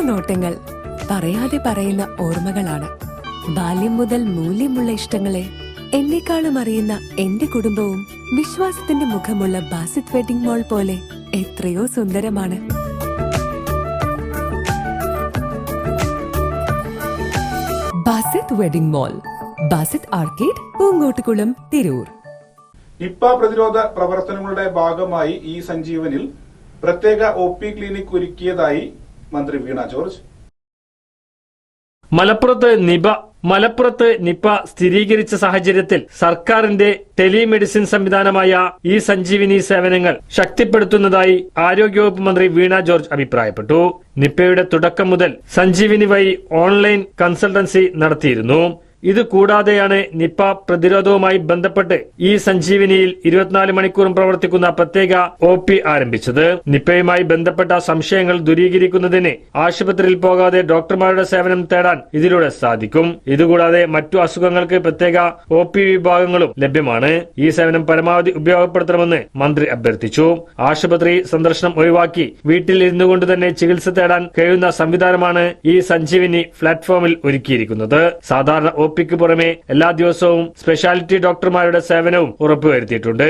നോട്ടങ്ങൾ പറയാതെ പറയുന്ന ഓർമ്മകളാണ്. ബാല്യം മുതൽ മൂല്യമുള്ള ഇഷ്ടങ്ങളെ എന്നെക്കാളും അറിയുന്ന എന്റെ കുടുംബവും വിശ്വാസത്തിന്റെ മുഖമുള്ള ബാസിത് വെഡിംഗ് മോൾ പോലെ എത്രയോ സുന്ദരമാണ്. Basith wedding mall Basith arcade Poongottukulam Tirur. Nipah പ്രതിരോധ പ്രവർത്തനങ്ങളുടെ ഭാഗമായി ഈ സഞ്ജീവനിൽ പ്രത്യേക ഒ പി ക്ലിനിക് ഒരുക്കിയതായി മന്ത്രി വീണ ജോർജ്. മലപ്പുറത്ത് നിപ മലപ്പുറത്ത് നിപ സ്ഥിരീകരിച്ച സാഹചര്യത്തിൽ സർക്കാരിന്റെ ടെലിമെഡിസിൻ സംവിധാനമായ ഈ സഞ്ജീവിനി സേവനങ്ങൾ ശക്തിപ്പെടുത്തുന്നതായി ആരോഗ്യവകുപ്പ് മന്ത്രി വീണ ജോർജ് അഭിപ്രായപ്പെട്ടു. നിപയുടെ തുടക്കം മുതൽ സഞ്ജീവിനി വഴി ഓൺലൈൻ കൺസൾട്ടൻസി നടത്തിയിരുന്നു. ഇത് കൂടാതെയാണ് നിപ പ്രതിരോധവുമായി ബന്ധപ്പെട്ട് ഈ സഞ്ജീവനിയിൽ ഇരുപത്തിനാല് മണിക്കൂറും പ്രവർത്തിക്കുന്ന പ്രത്യേക ഒ പി ആരംഭിച്ചത്. നിപയുമായി ബന്ധപ്പെട്ട സംശയങ്ങൾ ദൂരീകരിക്കുന്നതിന് ആശുപത്രിയിൽ പോകാതെ ഡോക്ടർമാരുടെ സേവനം തേടാൻ ഇതിലൂടെ സാധിക്കും. ഇതുകൂടാതെ മറ്റു അസുഖങ്ങൾക്ക് പ്രത്യേക ഒ പി വിഭാഗങ്ങളും ലഭ്യമാണ്. ഈ സേവനം പരമാവധി ഉപയോഗപ്പെടുത്തണമെന്ന് മന്ത്രി അഭ്യർത്ഥിച്ചു. ആശുപത്രി സന്ദർശനം ഒഴിവാക്കി വീട്ടിൽ ഇരുന്നു കൊണ്ട് തന്നെ ചികിത്സ തേടാൻ കഴിയുന്ന സംവിധാനമാണ് ഈ സഞ്ജീവിനി പ്ലാറ്റ്ഫോമിൽ ഒരുക്കിയിരിക്കുന്നത്. സാധാരണ ഒ പിക്ക് പുറമെ എല്ലാ ദിവസവും സ്പെഷ്യാലിറ്റി ഡോക്ടർമാരുടെ സേവനവും ഉറപ്പുവരുത്തിയിട്ടുണ്ട്.